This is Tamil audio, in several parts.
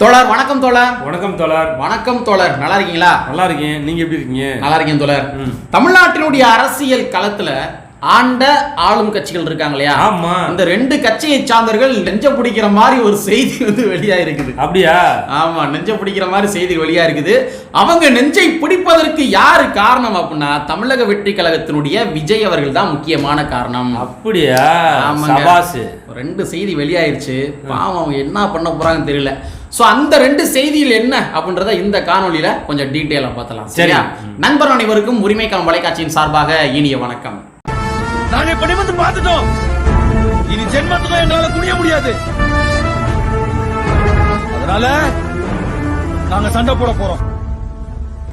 தோழர் வணக்கம் தோழர். வணக்கம் தோழர். வணக்கம் தோழர். நல்லா இருக்கீங்களா? நல்லா இருக்கேன். நீங்க எப்படி இருக்கீங்க? நல்லா இருக்கேன் தோழர். தமிழ்நாட்டினுடைய அரசியல் களத்துல ஆண்ட ஆளும் கட்சிகள் இருக்காங்க இல்லையா? ஆமா. இந்த ரெண்டு கட்சியை சார்ந்தவர்கள் நெஞ்ச பிடிக்கிற மாதிரி ஒரு செய்தி வந்து வெளியா இருக்குது. அப்படியா? ஆமா நெஞ்ச பிடிக்கிற மாதிரி செய்தி வெளியா இருக்குது. அவங்க நெஞ்சை பிடிப்பதற்கு யாரு காரணம் அப்படின்னா தமிழக வெற்றி கழகத்தினுடைய விஜய் அவர்கள் தான் முக்கியமான காரணம். அப்படியா. சபாஸ் ரெண்டு செய்தி வெளியாயிருச்சு. பாவம் அவங்க என்ன பண்ண போறாங்கன்னு தெரியல. சோ அந்த ரெண்டு செய்தியில் என்ன அப்படின்றத இந்த காணொளியில கொஞ்சம் டீட்டெயிலா பார்த்தலாம் சரி. சரியா? நண்பர் அனைவருக்கும் உரிமைக்கான வலைக்காட்சியின் சார்பாக இனிய வணக்கம். நாங்க இப்ப நிமிர்ந்து பார்த்துட்டோம். இனி ஜென்மத்துக்கும் எங்களால குனிய முடியாது. அதனால நாங்க சண்டை போட போறோம்.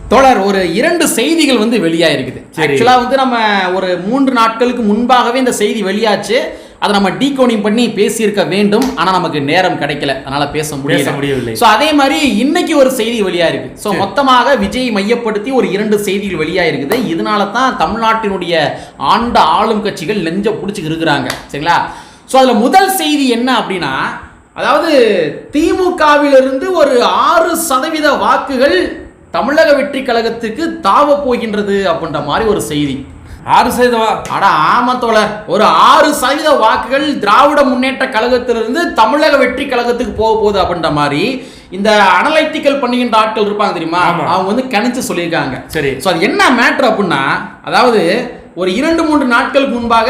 தோழர் ஒரு இரண்டு செய்திகள் வந்து வெளியாயிருக்குது. சரி. ஆக்சுவலா வந்து நம்ம ஒரு மூன்று நாட்களுக்கு முன்பாகவே இந்த செய்தி வெளியாச்சு. அதை நம்ம டீகோடிங் பண்ணி பேசியிருக்க வேண்டும். ஆனா நமக்கு நேரம் கிடைக்கல. அதனால பேச முடியல. முடியவில்லை. சோ அதே மாதிரி இன்னைக்கு ஒரு செய்தி வெளியா இருக்கு. சோ மொத்தமாக விஜய் மையப்படுத்தி ஒரு இரண்டு செய்திகள் வெளியா இருக்குது. இதனால தான் தமிழ்நாட்டினுடைய ஆண்ட ஆளும் கட்சிகள் நெஞ்ச பிடிச்சி இருக்கிறாங்க. சரிங்களா? சோ அதுல முதல் செய்தி என்ன அப்படின்னா அதாவது திமுகவிலிருந்து ஒரு ஆறு சதவீத வாக்குகள் தமிழக வெற்றி கழகத்துக்கு தாவ போகின்றது அப்படின்ற மாதிரி ஒரு செய்தி. ஆறு சதவா அட ஆமா தோழர் ஒரு ஆறு சதவீத வாக்குகள் திராவிட முன்னேற்ற கழகத்திலிருந்து தமிழக வெற்றி கழகத்துக்கு போக போகுது அப்படின்ற மாதிரி இந்த அனலைட்டிக்கல் பண்ணுகின்ற ஆட்கள் இருப்பாங்க தெரியுமா. அவங்க வந்து கணிச்சு சொல்லியிருக்காங்க. சரி. ஸோ அது என்ன மேட்ரு அப்படின்னா அதாவது ஒரு இரண்டு மூன்று நாட்களுக்கு முன்பாக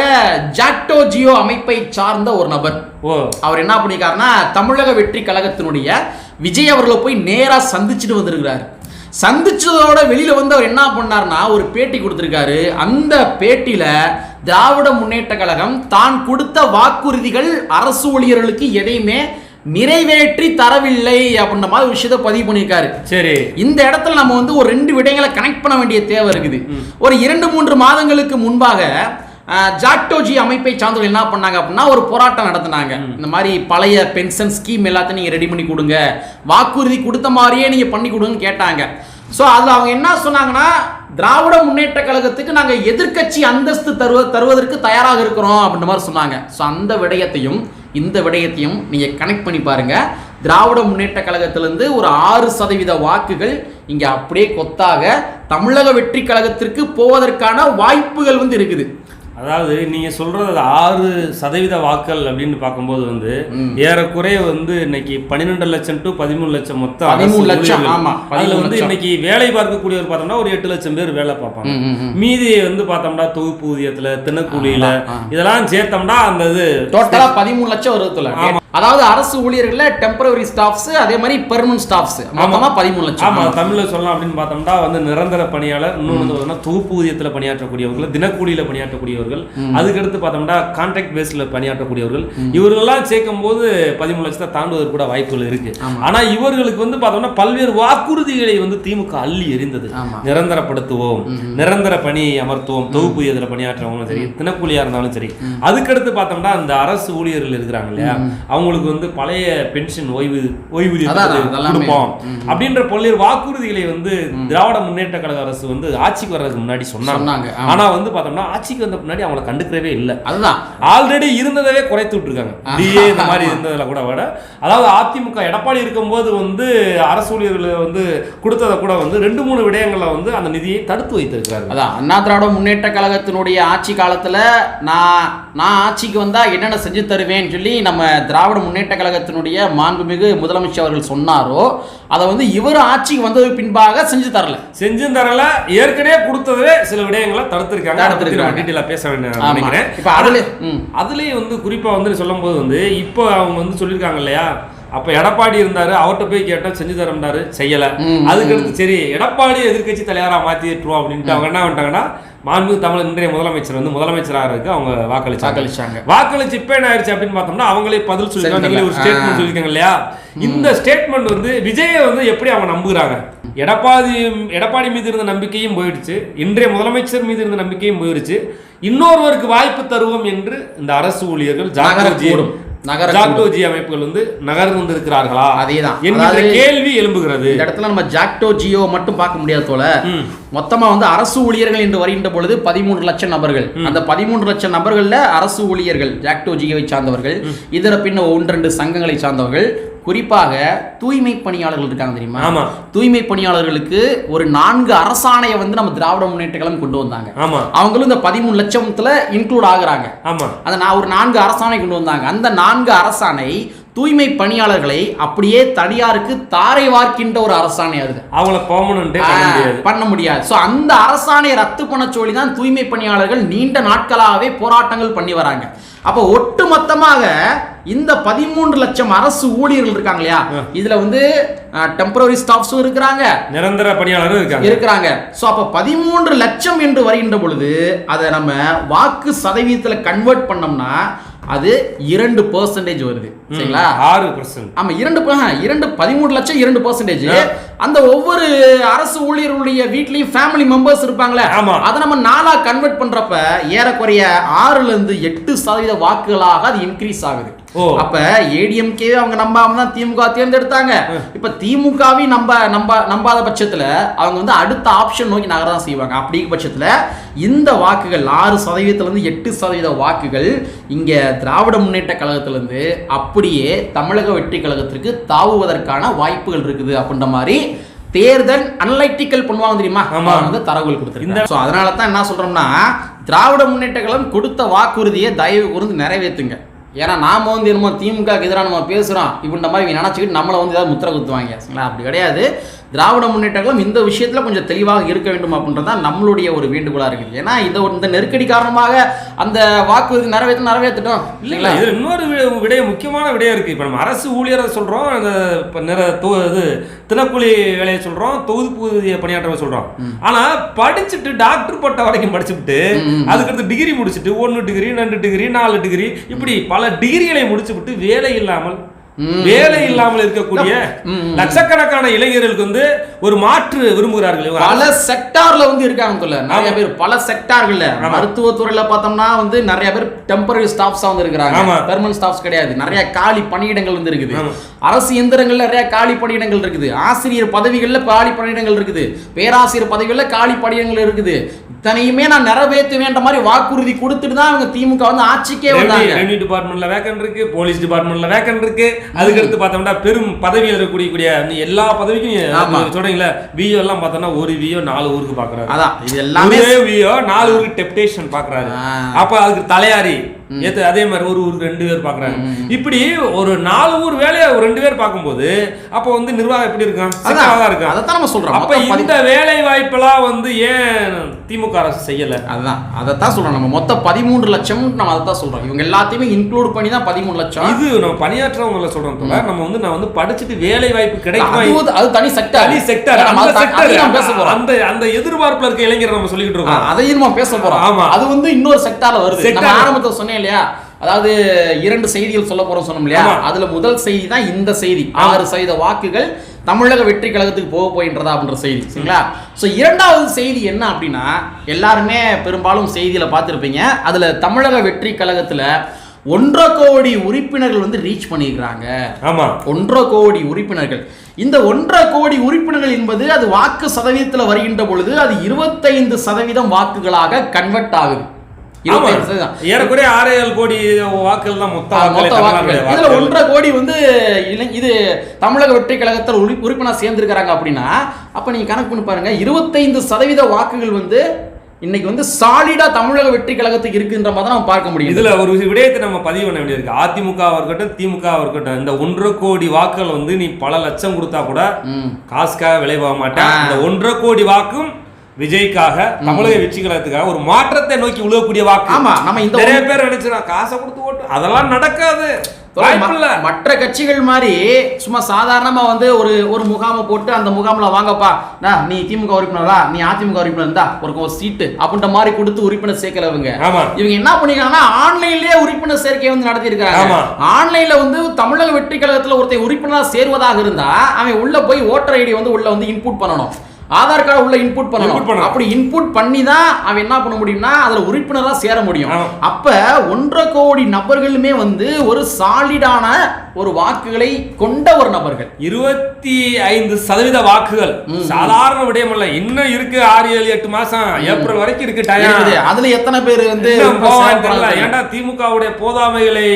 ஜாக்டோ ஜியோ அமைப்பை சார்ந்த ஒரு நபர். ஓ. அவர் என்ன பண்ணியிருக்காருன்னா தமிழக வெற்றி கழகத்தினுடைய விஜய் அவர்களை போய் நேரா சந்திச்சுட்டு வந்திருக்கிறாரு. சந்திச்சதோட வெளியில வந்து அவர் என்ன பண்ணார்னா ஒரு பேட்டி கொடுத்திருக்காரு. அந்த பேட்டியில திராவிட முன்னேற்ற கழகம் தான் கொடுத்த வாக்குறுதிகள் அரசு ஊழியர்களுக்கு எதையுமே நிறைவேற்றி தரவில்லை அப்படின்ற மாதிரி ஒரு விஷயத்தை பதிவு பண்ணியிருக்காரு. சரி. இந்த இடத்துல நம்ம வந்து ஒரு ரெண்டு விடயங்களை கனெக்ட் பண்ண வேண்டிய தேவை இருக்குது. ஒரு இரண்டு மூன்று மாதங்களுக்கு முன்பாக அஹ், ஜாக்டோஜி அமைப்பை சார்ந்தவர்கள் என்ன பண்ணாங்க அப்படின்னா ஒரு போராட்டம் நடத்தினாங்க. இந்த மாதிரி பழைய பென்ஷன் ஸ்கீம் எல்லாத்தையும் நீங்கள் ரெடி பண்ணி கொடுங்க. வாக்குறுதி கொடுத்த மாதிரியே நீங்கள் பண்ணி கொடுங்கன்னு கேட்டாங்க. ஸோ அதில் அவங்க என்ன சொன்னாங்கன்னா திராவிட முன்னேற்ற கழகத்துக்கு நாங்கள் எதிர்க்கட்சி அந்தஸ்து தருவ தருவதற்கு தயாராக இருக்கிறோம் அப்படின்ற மாதிரி சொன்னாங்க. ஸோ அந்த விடயத்தையும் இந்த விடயத்தையும் நீங்கள் கனெக்ட் பண்ணி பாருங்கள் திராவிட முன்னேற்ற கழகத்திலிருந்து ஒரு ஆறு சதவீத வாக்குகள் இங்கே அப்படியே கொத்தாக தமிழக வெற்றி கழகத்திற்கு போவதற்கான வாய்ப்புகள் வந்து இருக்குது. அதாவது நீங்க சொல்றது அது ஆறு சதவீத வாக்கள் அப்படின்னு பார்க்கும்போது வந்து ஏறக்குறைய வந்து இன்னைக்கு பன்னிரெண்டு லட்சம் டு பதிமூணு லட்சம் மொத்தம் 13 லட்சம், அதுல 13 வந்து. இன்னைக்கு வேலை பார்க்கக்கூடியவர் பார்த்தோம்னா ஒரு எட்டு லட்சம் பேர் வேலை பார்ப்பாங்க. மீதி வந்து பார்த்தோம்னா தொகுப்பு ஊதியத்துல தினக்கூலியில இதெல்லாம் சேர்த்தோம்னா அந்த இது டோட்டலா பதிமூணு லட்சம் வருதுல அதாவது அரசு ஊழியர்கள்ல டெம்பரவரி ஸ்டாஃப்ஸ் அதே மாதிரி பெர்மனன்ட் ஸ்டாஃப்ஸ் மொத்தமா பதிமூணு லட்சம். ஆமா தமிழ்ல சொல்லலாம் அப்படின்னு பார்த்தோம்னா வந்து நிரந்தர பணியாளர் இன்னொன்று வந்து தொகுப்பு ஊதியத்துல பணியாற்றக்கூடியவர்கள் தினக்கூலியில பணியாற்றக்கூடியவர்கள் அதுக்கடுத்து பார்த்தோம்னா கான்ட்ராக்ட் பேஸ்ல பணியாற்றக்கூடியவர்கள். இவர்களெல்லாம் சேர்க்கும் போது பதிமூணு லட்சத்தை தாண்டுவதற்கு கூட வாய்ப்புகள் இருக்கு. ஆனா இவர்களுக்கு வந்து பார்த்தோம்னா பல்வேறு வாக்குறுதிகளை வந்து திமுக அள்ளி எறிந்தது. நிரந்தரப்படுத்துவோம். நிரந்தர பணி அமர்த்துவோம். தொகுப்பு ஊதியத்துல பணியாற்றவங்களும் சரி தினக்கூலியா இருந்தாலும் சரி. அதுக்கடுத்து பார்த்தோம்னா அந்த அரசு ஊழியர்கள் இருக்கிறாங்க இல்லையா? அவங்களுக்கு வந்து பழைய பென்ஷன் ஓய்வு ஓய்வூதியம். கொடுப்போம். அப்படின்ற பல்வேறு வாக்குறுதிகளை வந்து திராவிட முன்னேற்ற கழக அரசு வந்து ஆட்சிக்கு வர்றதுக்கு முன்னாடி சொன்னாங்க. ஆனா வந்து பார்த்தோம்னா ஆட்சிக்கு வந்த முன்னாடி அவங்கள கண்டுக்கிறவே இல்லை. அதுதான். ஆல்ரெடி இருந்ததவே குறைத்து விட்டுருக்காங்க. டிஏ இந்த மாதிரி இருந்ததுல கூட விட அதாவது அதிமுக எடப்பாடி இருக்கும்போது வந்து அரசு ஊழியர்களை வந்து கொடுத்ததை கூட வந்து ரெண்டு மூணு விடயங்களை வந்து அந்த நிதியை தடுத்து வைத்திருக்கிறார்கள். அதான். அண்ணா திராவிட முன்னேற்ற கழகத்தினுடைய ஆட்சி காலத்துல நான் நான் ஆட்சிக்கு வந்தா என்னென்ன செஞ்சு தருவேன்னு சொல்லி நம்ம திராவிட முன்னேற்ற கழகத்தினுடைய மாண்புமிகு முதலமைச்சர் அவர்கள் சொன்னாரோ அதை வந்து இவர் ஆட்சிக்கு வந்ததுக்கு பின்பாக செஞ்சு தரல. செஞ்சும் தரல. ஏற்கனவே கொடுத்ததே சில விடயங்களை தடுத்திருக்காங்க. தடுத்திருக்காங்க. டீட்டெயிலா பேச. நினைக்கிறேன். இப்ப அதுல ம். அதுலயும் வந்து குறிப்பா வந்து சொல்லும்போது வந்து இப்போ அவங்க வந்து சொல்லியிருக்காங்க இல்லையா? அப்ப எடப்பாடி இருந்தாரு அவர்கிட்ட போய் கேட்டோம் செஞ்சு தரம்னாரு செய்யல. அதுக்கடுத்து சரி எடப்பாடி எதிர்க்கட்சி தலைவரா மாத்திட்டுருவோம் அப்படின்ட்டு அவங்க என்ன பண்ணிட்டாங்கன்னா மாண்பு தமிழ் இன்றைய முதலமைச்சர் வந்து முதலமைச்சராகிறதுக்கு அவங்க வாக்களிச்சாங்க. வாக்களிச்சாங்க. வாக்களிச்சு இப்ப என்ன ஆயிடுச்சு அப்படின்னு பார்த்தோம்னா அவங்களே பதில் நீங்களே ஒரு. ஸ்டேட்மெண்ட் சொல்லிருக்காங்க இல்லையா? இந்த ஸ்டேட்மெண்ட் வந்து விஜயை வந்து எப்படி அவங்க நம்புகிறாங்க? எடப்பாடி எடப்பாடி மீது இருந்த நம்பிக்கையும் போயிடுச்சு. இன்றைய முதலமைச்சர் மீது இருந்த நம்பிக்கையும் போயிடுச்சு. இன்னொருவருக்கு வாய்ப்பு தருவோம் என்று இந்த அரசு ஊழியர்கள். நகரக்கூடும். ஜாக்டோஜி அமைப்புகள் வந்து நகர்ந்து இருக்கிறார்களா அதேதான். என்கிற கேள்வி எழும்புகிறது. இந்த இடத்துல நம்ம ஜாக்டோ ஜியோ மட்டும் பார்க்க முடியாது போல. மொத்தமா வந்து அரசு ஊழியர்கள் என்று வருகின்ற பொழுது பதிமூன்று லட்சம் நபர்கள். அந்த பதிமூன்று லட்சம் நபர்கள்ல அரசு ஊழியர்கள் ஜாக்டோ ஜியோவை சார்ந்தவர்கள் இதர பின்ன ஒன்று ரெண்டு சங்கங்களை சார்ந்தவர்கள். குறிப்பாக தூய்மை பணியாளர்கள் இருக்காங்க தெரியுமா? ஆமா. தூய்மை பணியாளர்களுக்கு ஒரு நான்கு அரசாணையை வந்து நம்ம திராவிட முன்னேற்ற கழகம் கொண்டு வந்தாங்க. ஆமா. அவங்களும் இந்த பதிமூணு லட்சத்துல இன்க்ளூட் ஆகுறாங்க. ஆமா. அந்த நான் ஒரு நான்கு அரசாணை கொண்டு வந்தாங்க. அந்த நான்கு அரசாணை தூய்மை பணியாளர்களை அப்படியே தனியாருக்கு தாரை வார்க்கின்ற ஒரு அரசாணை அது. அவங்கள முடியாது. பண்ண முடியாது. ஸோ அந்த அரசாணையை ரத்து பண்ண சொல்லி தான் தூய்மை பணியாளர்கள் நீண்ட நாட்களாகவே போராட்டங்கள் பண்ணி வராங்க. அப்போ ஒட்டுமொத்தமாக இந்த பதிமூன்று லட்சம் அரசு ஊழியர்கள் இருக்காங்க இல்லையா? இதுல வந்து டெம்பரரி ஸ்டாஃப்ஸும் இருக்கிறாங்க. நிரந்தர பணியாளரும் இருக்காங்க. இருக்கிறாங்க. ஸோ அப்போ பதிமூன்று லட்சம் என்று வருகின்ற பொழுது அதை நம்ம வாக்கு சதவீதத்தில் கன்வெர்ட் பண்ணோம்னா அது இரண்டு பர்சன்டேஜ் வருது. சரிங்களா? ஆறு பர்சன்ட் ஆமா இரண்டு இரண்டு பதிமூணு லட்சம் இரண்டு பர்சன்டேஜ் அந்த ஒவ்வொரு அரசு ஊழியர்களுடைய வீட்லயும் ஃபேமிலி மெம்பர்ஸ் இருப்பாங்களே ஆமா. அதை நம்ம நாலா கன்வெர்ட் பண்றப்ப ஏறக்குறைய ஆறுல இருந்து எட்டு சதவீத வாக்குகளாக அது இன்க்ரீஸ் ஆகுது. அப்ப ஏடிஎம்கே அவங்க நம்பாம தான் திமுக தேர்ந்தெடுத்தாங்க. இப்ப திமுகவையும் நம்ப நம்ப நம்பாத பட்சத்துல அவங்க வந்து அடுத்த ஆப்ஷன் நோக்கி நகர தான் செய்வாங்க. அப்படிங்கிற பட்சத்துல இந்த வாக்குகள் ஆறு சதவீதத்துல இருந்து எட்டு சதவீத வாக்குகள் இங்க திராவிட முன்னேற்ற கழகத்துல இருந்து அப்படியே தமிழக வெற்றி கழகத்திற்கு தாவுவதற்கான வாய்ப்புகள் இருக்குது அப்படின்ற மாதிரி தேர்தல் அனலைட்டிக்கல் பண்ணுவாங்க தெரியுமா? வந்து தரவுகள் கொடுத்துருக்காங்க. ஸோ அதனால தான் என்ன சொல்றோம்னா திராவிட முன்னேற்ற கழகம் கொடுத்த வாக்குறுதியை தயவு கூர்ந்து நிறைவேற்றுங்க. ஏன்னா நாம் வந்து என்னமோ திமுக எதிராக நம்ம பேசுகிறோம் இப்படின்ற மாதிரி இவங்க நம்மளை வந்து ஏதாவது முத்திரை குத்துவாங்க. சரிங்களா அப்படி கிடையாது. திராவிட முன்னேற்ற கழகம் இந்த விஷயத்துல கொஞ்சம் தெளிவாக இருக்க வேண்டும் அப்படின்றது தான் நம்மளுடைய ஒரு வேண்டுகோளா இருக்குது. ஏன்னா இந்த ஒரு- இந்த நெருக்கடி காரணமாக அந்த வாக்குறுதி நிறைவேற்ற நிறைவேற்றட்டும். இல்ல இல்ல இதுல இன்னொரு விடய முக்கியமான விடயம் இருக்கு. இப்ப நம்ம அரசு ஊழியரை சொல்றோம் அந்த இப்ப நிற தொ- இது தினக்கூலி வேலையை சொல்றோம் தொகுதி பணியாற்ற சொல்றோம். ஆனா படிச்சுட்டு டாக்டர் பட்ட வரைக்கும் படிச்சுட்டு அதுக்கடுத்து டிகிரி முடிச்சுட்டு ஒன்னு டிகிரி ரெண்டு டிகிரி நாலு டிகிரி இப்படி பல டிகிரிகளை முடிச்சுவிட்டு வேலை இல்லாமல் வேலை இல்லாமல் இருக்கக்கூடிய லட்சக்கணக்கான இளைஞர்களுக்கு வந்து ஒரு மாற்று விரும்புகிறார்கள் பல செக்டார்ல வந்து இருக்காங்க சொல்ல. நிறைய பேர் பல செக்டார்கள்ல. மருத்துவத்துறையில பார்த்தோம்னா வந்து நிறைய பேர் டெம்பரரி ஸ்டாஃப்ஸா வந்து இருக்கிறாங்க. பெர்மனன்ட் ஸ்டாஃப்ஸ் கிடையாது. நிறைய காலி பணியிடங்கள் வந்து இருக்குது. அரசு இயந்திரங்கள்ல நிறைய காலி பணியிடங்கள் இருக்குது. ஆசிரியர் பதவிகள்ல காலி பணியிடங்கள் இருக்குது. பேராசிரியர் பதவிகள்ல காலி பணியிடங்கள் இருக்குது. இத்தனையுமே நான் நிறைவேற்றுவேன்ற மாதிரி வாக்குறுதி கொடுத்துட்டு தான் அவங்க திமுக வந்து ஆட்சிக்கே வந்தாங்க. ரெவன்யூ டிபார்ட்மெண்ட்ல வேக்கன்ட் இருக்கு. போலீஸ் டிபார்ட்மெண்ட்ல வேக்கன்ட் இருக்கு. அதுக்கடுத்து பார்த்தோம்னா பெரும் பதவியில் இருக்கக்கூடிய கூடிய எல்லா பதவிக்கும் சொல்றீங்களா விஓ எல்லாம் பார்த்தோம்னா ஒரு விஓ நாலு ஊருக்கு பாக்குறாரு அதான் இது எல்லாமே விஓ நாலு ஊருக்கு டெப்டேஷன் பாக்குறாரு. அப்ப அதுக்கு தலையாரி. ஏத்து அதே மாதிரி ஒரு ஊருக்கு ரெண்டு பேர் பாக்குறாங்க இப்படி ஒரு நாலு ஊர் வேலையை ரெண்டு பேர் பார்க்கும்போது அப்ப வந்து நிர்வாகம் எப்படி சிக்கலாக அதான் இருக்கும்? அதைத்தான் நம்ம சொல்றோம். அப்ப இந்த வேலை வாய்ப்பெல்லாம் வந்து ஏன் திமுக அரசு செய்யல? அதுதான் அதைத்தான் சொல்றோம். நம்ம மொத்தம் பதிமூன்று லட்சம் நம்ம அதை தான் சொல்றோம். இவங்க எல்லாத்தையுமே இன்க்ளூட் பண்ணி தான் பதிமூணு லட்சம். இது நம்ம பணியாற்றவங்கள சொல்றோம் தோழா. நம்ம வந்து நான் வந்து படிச்சுட்டு வேலை வாய்ப்பு கிடைக்குமா? அது தனி செக்டர் தனி செக்டர் அந்த செக்டர் பேச போறோம். அந்த அந்த எதிர்பார்ப்புல இருக்க இளைஞரை நம்ம சொல்லிட்டு ஆ, இருக்கோம். அதையும் நம்ம பேச போறோம். ஆமா. அது வந்து இன்னொரு செக்டார்ல வருது. நம்ம ஆரம்பத்துல சொன்னேன் இல்லையா? அதாவது இரண்டு செய்திகள் சொல்ல போறோம் சொன்னோம் இல்லையா. அதுல முதல் செய்தி தான் இந்த செய்தி. ஆறு சதவீத வாக்குகள் தமிழக வெற்றி கழகத்துக்கு போக போகின்றதா அப்படின்ற செய்தி. சரிங்களா? ஸோ இரண்டாவது செய்தி என்ன அப்படின்னா எல்லாருமே பெரும்பாலும் செய்தியில பார்த்துருப்பீங்க. அதுல தமிழக வெற்றி கழகத்துல ஒன்றரை கோடி உறுப்பினர்கள் வந்து ரீச் பண்ணியிருக்கிறாங்க ஆமா. ஒன்றரை கோடி உறுப்பினர்கள். இந்த ஒன்றரை கோடி உறுப்பினர்கள் என்பது அது வாக்கு சதவீதத்தில் வருகின்ற பொழுது அது இருபத்தைந்து சதவீதம் வாக்குகளாக கன்வெர்ட் ஆகுது. சதவீதம். ஏறக்குறைய ஆறு ஏழு கோடி வாக்குகள். தான் மொத்த. ஒன்றரை கோடி வந்து இது தமிழக வெற்றி கழகத்தில் உறுப்பி- உறுப்பினர் சேர்ந்திருக்கிறாங்க அப்படின்னா அப்ப நீங்க கணக்கு பண்ணி பாருங்க இருபத்தைந்து சதவீத வாக்குகள் வந்து இன்னைக்கு வந்து சாலிடா தமிழக வெற்றி கழகத்துக்கு இருக்குன்ற மாதிரி நம்ம பார்க்க முடியும் இதுல ஒரு விடயத்தை நம்ம பதிவு பண்ண வேண்டியிருக்கு அதிமுக இருக்கட்டும் திமுக இருக்கட்டும் இந்த ஒன்றரை கோடி வாக்குகள் வந்து நீ பல லட்சம் கொடுத்தா கூட. காசுக்காக விலை போக மாட்டேன். இந்த ஒன்றரை கோடி வாக்கும் விஜய்க்காக தமிழக வெற்றி கழகத்துக்காக ஒரு மாற்றத்தை நோக்கி விழுகக்கூடிய வாக்கு. ஆமா நம்ம இந்த நிறைய பேர் நினைச்சிடும் காசை கொடுத்து ஓட்டு. அதெல்லாம் நடக்காது. மற்ற கட்சிகள் மாதிரி சும்மா சாதாரணமா வந்து ஒரு ஒரு முகாமை போட்டு அந்த முகாம்ல வாங்கப்பா. டா, நீ திமுக உறுப்பினரா நீ அதிமுக உறுப்பினர் இருந்தா ஒரு சீட்டு. அப்படின்ற மாதிரி கொடுத்து உறுப்பினர் சேர்க்கலவங்க ஆமா. இவங்க என்ன பண்ணிருக்காங்கன்னா ஆன்லைன்லயே உறுப்பினர் சேர்க்கை வந்து நடத்தி இருக்காங்க. ஆன்லைன்ல வந்து தமிழக வெற்றி கழகத்துல ஒருத்தன் உறுப்பினரா சேருவதாக இருந்தா அவன் உள்ள போய் ஓட்டர் ஐடி வந்து உள்ள வந்து இன்புட் பண்ணணும். ஆதார் கார்டு உள்ள இன்புட் பண்ணணும். அப்படி இன்புட் பண்ணி தான் அவன் என்ன பண்ண முடியும்னா அதுல உறுப்பினரா சேர முடியும். அப்ப ஒன்றரை கோடி நபர்களுமே வந்து ஒரு சாலிடான ஒரு வாக்குகளை கொண்ட ஒரு நபர்கள். இருபத்தி ஐந்து சதவீத வாக்குகள். சாதாரண விடயம் அல்ல இன்னும் இருக்கு ஆறு ஏழு எட்டு மாசம். ஏப்ரல் வரைக்கும் இருக்கு. டயம் அதுல எத்தனை பேர் வந்து தெரியல. ஏன்டா திமுகவுடைய போதாமைகளை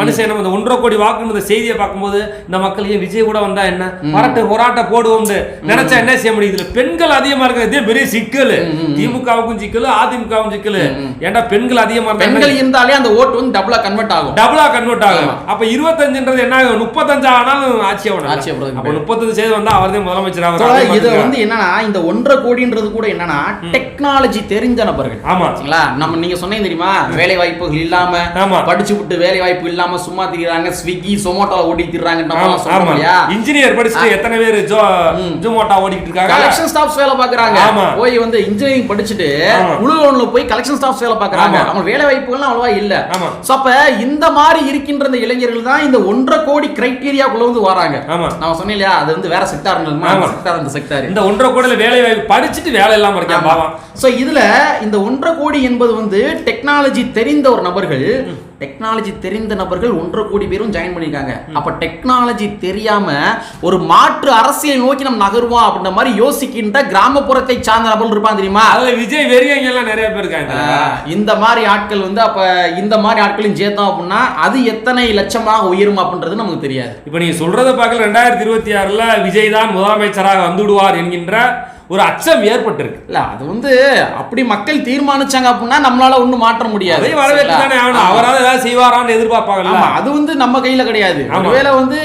மனுஷன் நம்ம இந்த ஒன்றரை கோடி வாக்குன்ற செய்தியை பார்க்கும்போது இந்த மக்கள் ஏன் விஜய் கூட வந்தா என்ன? வரட்டு போராட்ட போடுவோம் நினைச்சா என்ன செய்ய முடியுது பெண்கள் அதிகமா இருக்கிறது. இதே பெரிய சிக்கல். திமுகவுக்கும் சிக்கல் அதிமுகவும் சிக்கல். ஏன்டா பெண்கள் அதிகமா பெண்கள் இருந்தாலே அந்த ஓட்டு வந்து டபுளா கன்வெர்ட் ஆகும். டபுளா கன்வெர்ட் ஆகும். அப்ப இருபத்தஞ்சுன்றது என்ன ஆகும் முப்பத்தஞ்சு ஆனாலும் ஆட்சி ஆகணும் ஆட்சி ஆகணும். அப்ப முப்பத்தஞ்சு சதவீதம் வந்தா அவர்தான் முதலமைச்சர் So, ஆவார் இது வந்து என்னன்னா இந்த ஒன்றரை கோடின்றது கூட என்னன்னா டெக்னாலஜி தெரிஞ்ச நபர்கள். ஆமா. சரிங்களா? நம்ம நீங்க சொன்னீங்க தெரியுமா? வேலை வாய்ப்புகள் இல்லாம ஆமா. படிச்சு விட்டு வேலை வாய்ப்பு இல்லாம சும்மா திரிறாங்க ஸ்விக்கி சொமோட்டோல ஓடி திரிறாங்க ஆமா ஆமா. இல்லையா? இன்ஜினியர் படிச்சுட்டு எத்தனை பேர் ஜுமோட்டா ஓடிக்கிட்டு இருக்காங்க? கலெக்ஷன் ஸ்டாஃப்ஸ் வேலை பாக்குறாங்க. போய் வந்து இன்ஜினியரிங் படிச்சுட்டு. உழுவன்ல போய் கலெக்ஷன் ஸ்டாஃப்ஸ் வேலை பாக்குறாங்க. அவங்க வேலை வாய்ப்புகள்லாம் அவ்வளவா இல்ல. சோ அப்ப இந்த மாதிரி இருக்கின்ற இந்த இளைஞர்கள் தான் இந்த ஒன்றரை கோடி கிரைட்டீரியாக்குள்ள வந்து வராங்க. ஆமா. நான் சொன்னேன் இல்லையா அது வந்து வேற செக்டார். செக்டார் அந்த செக்டார் இந்த ஒன்றரை கோடியில வேலை வாய்ப்பு படிச்சுட்டு வேலை இல்லாம இருக்கேன் பாவம். சோ இதுல இந்த ஒன்றரை கோடி என்பது வந்து டெக்னாலஜி தெரிந்த ஒரு நபர்கள் டெக்னாலஜி தெரிந்த நபர்கள் ஒன்றரை கோடி பேரும் ஜாயின் பண்ணிருக்காங்க அப்ப டெக்னாலஜி தெரியாம ஒரு மாற்று அரசியல் நோக்கி நம்ம நகருவோம் அப்படின்ற மாதிரி யோசிக்கின்ற கிராமப்புறத்தை சார்ந்த நபர்கள் இருப்பாங்க தெரியுமா? அதுல விஜய் வெறியங்க எல்லாம் நிறைய பேர் இருக்காங்க. இந்த மாதிரி ஆட்கள் வந்து அப்ப இந்த மாதிரி ஆட்களையும் சேர்த்தோம் அப்படின்னா அது எத்தனை லட்சமாக உயரும் அப்படின்றது நமக்கு தெரியாது. இப்ப நீங்க சொல்றத பார்க்கல ரெண்டாயிரத்தி இருபத்தி ஆறுல விஜய் தான் முதலமைச்சராக வந்துடுவார் என்கின்ற ஒரு அச்சம் ஏற்பட்டிருக்கு. இல்ல அது வந்து அப்படி மக்கள் தீர்மானிச்சாங்க அப்படின்னா நம்மளால ஒண்ணும் மாற்ற முடியாது. அவரால் ஏதாவது செய்வாரான்னு எதிர்பார்ப்பாங்கல்ல. ஆமா அது வந்து நம்ம கையில கிடையாது. ஒருவேளை வந்து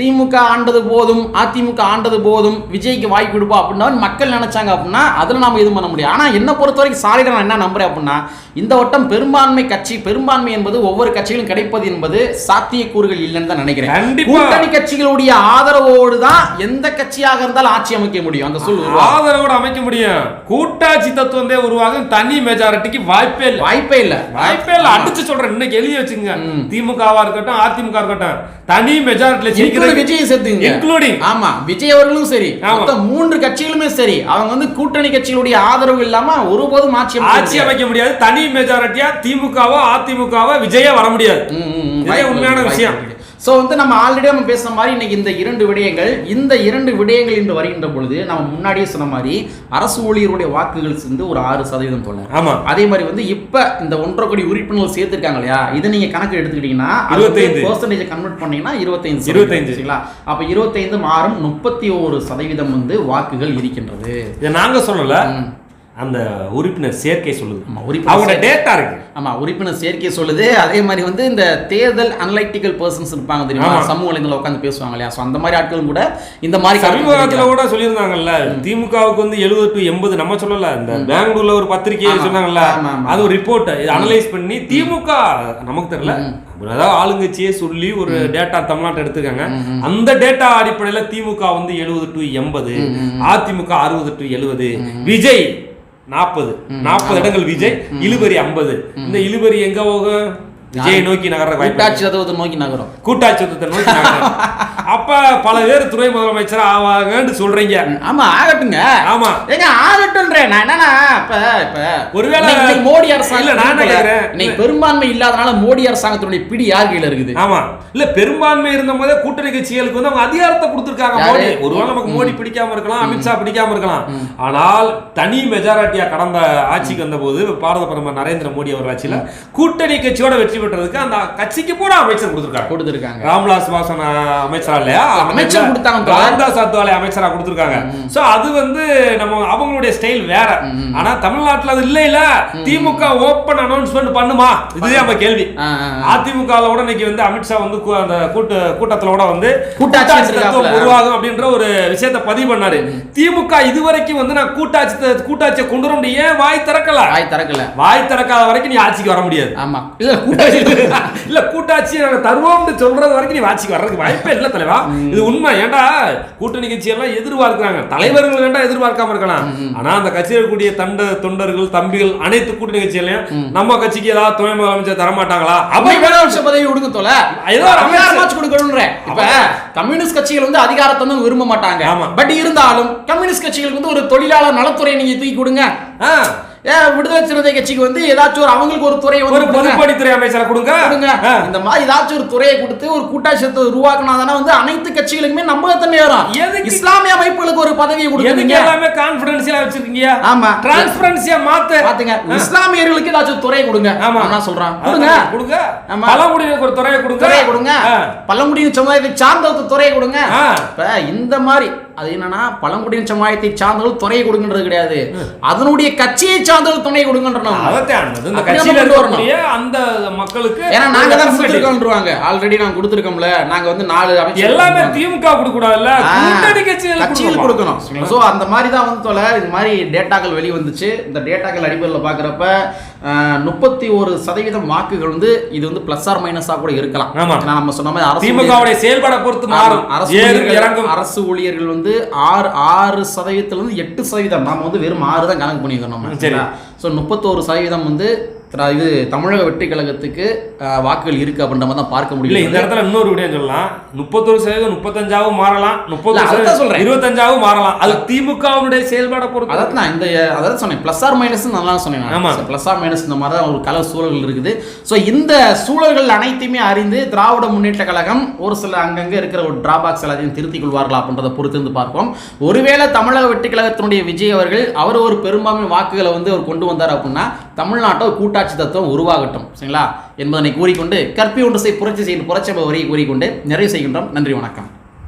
திமுக ஆண்டது போதும் அதிமுக ஆண்டது போதும் விஜய்க்கு வாய்ப்பு கொடுப்போம் அப்படின்னா மக்கள் நினைச்சாங்க அப்படின்னா அதுல நாம இது பண்ண முடியும் ஆனா என்ன பொறுத்த வரைக்கும் சாலிடா நான் என்ன நம்புறேன் அப்படின்னா இந்த வட்டம் பெரும்பான்மை கட்சி பெரும்பான்மை என்பது ஒவ்வொரு கட்சிகளும் கிடைப்பது என்பது சாத்தியக்கூறுகள் இல்லைன்னு தான் நினைக்கிறேன். கூட்டணி கட்சிகளுடைய ஆதரவோடு தான் எந்த கட்சியாக இருந்தாலும் ஆட்சி அமைக்க முடியும். அந்த சூழல் ஆதரவோட அமைக்க முடியும். கூட்டாட்சி தத்துவம் தான் உருவாகும். தனி மெஜாரிட்டிக்கு வாய்ப்பே இல்லை. வாய்ப்பே இல்ல. வாய்ப்பே இல்ல. அடிச்சு சொல்றேன். இன்னைக்கு எழுதி வச்சுங்க திமுகவா இருக்கட்டும் அதிமுக இருக்கட்டும் தனி மெஜாரிட்டில விஜயை சேர்த்துங்க Including. ஆமா விஜய் அவர்களும் சரி. மொத்தம் மூன்று கட்சிகளுமே சரி. அவங்க வந்து கூட்டணி கட்சிகளுடைய ஆதரவு இல்லாம ஒருபோதும் ஆட்சி ஆட்சி. அமைக்க முடியாது. தனி மெஜாரிட்டியா திமுகவோ அதிமுகவோ விஜயே வர முடியாது. உண்மையான விஷயம். சோ வந்து நம்ம ஆல்ரெடி நம்ம பேசுன மாதிரி இன்னைக்கு இந்த இரண்டு விடயங்கள் இந்த இரண்டு விடயங்கள் என்று வருகின்ற பொழுது நம்ம முன்னாடியே சொன்ன மாதிரி அரசு ஊழியருடைய வாக்குகள் வந்து ஒரு ஆறு சதவீதம் போல ஆமா. அதே மாதிரி வந்து இப்ப இந்த ஒன்றரை கோடி உறுப்பினர்கள் சேர்த்திருக்காங்க இல்லையா? இதை நீங்க கணக்கு எடுத்துக்கிட்டீங்கன்னா 25. பர்சன்டேஜ் கன்வெர்ட் பண்ணீங்கன்னா இருபத்தைந்து 25. சரிங்களா? அப்ப இருபத்தைந்து மாறும் முப்பத்தி ஒரு சதவீதம் வந்து வாக்குகள் இருக்கின்றது. இதை நாங்க சொல்லல. அந்த உறுப்பினர் சேர்க்கை சொல்லுது. அவங்களோட. டேட்டா இருக்கு. ஆமா உறுப்பினர் சேர்க்கை சொல்லுது. அதே மாதிரி வந்து இந்த தேர்தல் அனலைட்டிக்கல் பர்சன்ஸ் இருப்பாங்க தெரியுமா. சமூக வலைதளம் உட்காந்து பேசுவாங்க இல்லையா? ஸோ அந்த மாதிரி ஆட்களும் கூட இந்த மாதிரி சமீபத்துல கூட சொல்லியிருந்தாங்கல்ல திமுகவுக்கு வந்து எழுபது டு எண்பது நம்ம சொல்லல இந்த பெங்களூர்ல ஒரு பத்திரிகை. சொன்னாங்கல்ல. அது ஒரு ரிப்போர்ட் இது அனலைஸ் பண்ணி திமுக நமக்கு தெரியல அதாவது ஆளுங்கட்சியே சொல்லி ஒரு டேட்டா தமிழ்நாட்டை எடுத்துக்காங்க அந்த டேட்டா அடிப்படையில திமுக வந்து எழுபது டு எண்பது அதிமுக அறுபது டு எழுபது விஜய் நாற்பது நாற்பது இடங்கள் விஜய் இழுபறி ஐம்பது. இந்த இழுபறி எங்க போகும்? விஜய் நோக்கி நகர கூட்டாட்சி தத்துவத்தை நோக்கி நகரும். கூட்டாட்சி தத்துவத்தை நோக்கி நகரும். அப்ப பல பேர் துணை முதலமைச்சர் ஆவாங்கன்னு சொல்றீங்க. ஆமா ஆகட்டுங்க. ஆமா. ஏங்க ஆகட்டும்ன்றேன் நான். என்னன்னா இப்ப இப்ப ஒருவேளை- மோடி அரசாங்கம் இல்ல, நான் கேக்குறேன்? இன்னைக்கு பெரும்பான்மை இல்லாதனால மோடி அரசாங்கத்தினுடைய பிடி யார் கையில இருக்குது? ஆமா. இல்ல பெரும்பான்மை இருந்த போதே கூட்டணி கட்சிகளுக்கு வந்து அவங்க அதிகாரத்தை கொடுத்திருக்காங்க? மோடி. ஒருவேளை நமக்கு மோடி பிடிக்காம இருக்கலாம் அமித்ஷா பிடிக்காம இருக்கலாம். ஆனால் தனி மெஜாரிட்டியா கடந்த ஆட்சிக்கு வந்த போது பாரத பிரதமர் நரேந்திர மோடி அவர் ஆட்சியில கூட்டணி கட்சியோட வெற்றி பெற்றதுக்கு அந்த கட்சிக்கு பூரா அமைச்சர் கொடுத்திருக்காங்க. கொடுத்துருக்காங்க. ராம்விலாஸ் பாசன் அமைச்சரா இல்லையா அமைச்சர் கொடுத்தாங்க. ராம்தாஸ் அத்வாலே அமைச்சரா கொடுத்திருக்காங்க. சோ அது வந்து நம்ம அவங்களுடைய ஸ்டைல் வேற. ஆனா தமிழ்நாட்டுல அது இல்ல இல்ல திமுக ஓப்பன் அனௌன்ஸ்மெண்ட் பண்ணுமா? இதுதான் நம்ம கேள்வி. ஆ, ஆ, ஆ. அதிமுக ல கூட இன்னைக்கு வந்து அமித்ஷா வந்து அந்த கூட்ட கூட்டத்துல கூட வந்து கூட்டாட்சி தத்துவம். உருவாகும் அப்படின்ற ஒரு விஷயத்தை பதிவு பண்ணாரு. திமுக இதுவரைக்கும் வந்து நான் கூட்டாட்சி கூட்டாட்சியை கொண்டு வர முடியும் ஏன் வாய் திறக்கல. வாய் திறக்கல. வாய் திறக்காத வரைக்கும் நீ ஆட்சிக்கு வர முடியாது. ஆமா. இல்ல கூட்டாட்சி இல்ல கூட்டாட்சி நாங்க தருவோம்னு சொல்றது வரைக்கும் நீ ஆட்சிக்கு வர்றதுக்கு வாய்ப்பே இல்ல தலைவா இது உண்மை. ஏன்டா? கூட்டணி கட்சி எல்லாம் எதிர்பார்க்கிறாங்க. தலைவர்கள் வேண்டாம் எதிர்பார்க்காம இருக்கலாம். ஆனா அந்த கட்சியில் இருக்கக்கூடிய தண்ட தொண்டர்கள் தம்பிகள் அனைத்து கூட்டணி கட்சியிலையும் நம்ம கட்சிக்கு ஏதாவது துணை முதலமைச்சர் தர மாட்டாங்களா அப்படி முதலமைச்சர் பதவி கொடுங்க தோல ஏதோ கொடுக்கணும்ன்றேன். இப்ப கம்யூனிஸ்ட் கட்சிகள் வந்து அதிகாரத்தை வந்து விரும்ப மாட்டாங்க. பட் இருந்தாலும் கம்யூனிஸ்ட் கட்சிகளுக்கு வந்து ஒரு தொழிலாளர் நலத்துறை நீங்க தூக்கி கொடுங்க. விடுதலை சிறுத்தை கட்சிக்கு வந்து ஏதாச்சும் ஒரு அவங்களுக்கு ஒரு துறையை ஒரு. பொதுப்பணித்துறை அமைச்சரை கொடுங்க. இந்த மாதிரி ஏதாச்சும் ஒரு துறையை கொடுத்து ஒரு கூட்டாட்சியத்தை உருவாக்கினா தானே வந்து அனைத்து கட்சிகளுக்குமே நம்பகத்தன்மை வரும்? இஸ்லாமிய அமைப்புகளுக்கு ஒரு பதவியை கொடுக்குறீங்க எல்லாமே கான்பிடன்சியலா வச்சிருக்கீங்க? ஆமா. டிரான்ஸ்பரன்சியா மாத்து. பாத்துங்க. இஸ்லாமியர்களுக்கு ஏதாச்சும் துறை கொடுங்க. ஆமா. நான் சொல்றேன்? கொடுங்க. கொடுங்க. பழங்குடியினருக்கு ஒரு துறையை கொடுங்க. துறையை கொடுங்க. பழங்குடியின சமுதாயத்தை சார்ந்த துறையை கொடுங்க. இந்த மாதிரி அது என்னன்னா பழங்குடியின சமுதாயத்தை சார்ந்தவர்கள் துறையை கொடுங்கன்றது கிடையாது. அதனுடைய கட்சியை சார்ந்தவர்கள் துணை. இருக்கக்கூடிய அந்த மக்களுக்கு ஏன்னா நாங்க தான். கொடுத்துருக்கோம்ன்றாங்க ஆல்ரெடி நாங்க கொடுத்துருக்கோம்ல. நாங்க வந்து நாலு அமைச்சர் எல்லாமே திமுக கொடுக்க கூடாதுல்ல கூட்டணி கட்சிகள் கொடுக்கணும். சோ அந்த மாதிரி தான் வந்து தோல இது மாதிரி டேட்டாக்கள் வெளி வந்துச்சு. இந்த டேட்டாக்கள் அடிப்படையில் பார்க்குறப்ப முப்பத்தி ஒரு சதவீதம் வாக்குகள் வந்து இது வந்து பிளஸ் ஆர் மைனஸா கூட இருக்கலாம். நம்ம சொன்ன மாதிரி அரசு செயல்பாடை பொறுத்து மாறும். அரசு அரசு ஊழியர்கள் வந்து ஆறு ஆறு சதவீதத்துல இருந்து எட்டு சதவீதம். நாம வந்து வெறும் ஆறு தான் கணக்கு பண்ணியிருக்கோம் நம்ம. சரி. ஸோ முப்பத்தோரு சதவீதம் வந்து இது தமிழக வெற்றி கழகத்துக்கு வாக்குகள் இருக்கு அப்படின்ற மாதிரி தான் பார்க்க இல்ல இந்த முடியல இடத்துல இன்னொரு விடயம் சொல்லலாம். முப்பத்தொரு சதவீதம் முப்பத்தஞ்சாவும் மாறலாம். முப்பது சொல்றேன். இருபத்தஞ்சாவும் மாறலாம். அது திமுகவுடைய செயல்பாடை பொறுத்து. அதாவது நான் இந்த அதாவது சொன்னேன். ப்ளஸ் ஆர் மைனஸ் நல்லா சொன்னேன் ஆமா. ப்ளஸ் ஆர் மைனஸ் இந்த மாதிரி தான் ஒரு கல சூழல்கள் இருக்குது. ஸோ இந்த சூழல்கள் அனைத்தையுமே அறிந்து திராவிட முன்னேற்ற கழகம் ஒரு சில அங்கங்கே இருக்கிற ஒரு டிராபேக்ஸ் எல்லாத்தையும் திருத்திக் கொள்வார்களா அப்படின்றத பொறுத்து இருந்து பார்ப்போம். ஒருவேளை தமிழக வெற்றி கழகத்தினுடைய விஜய் அவர்கள் அவர் ஒரு பெரும்பான்மை வாக்குகளை வந்து அவர் கொண்டு வந்தார் அப்படின்னா தமிழ்நாட்டில் கூட்டாட்சி தத்துவம் உருவாகட்டும். சரிங்களா? என்பதனை கூறிக்கொண்டு கற்பி ஒன்று செய் புரட்சி செய்யும் புரட்சி வரியை கூறிக்கொண்டு நிறைவு செய்கின்றோம். நன்றி வணக்கம்.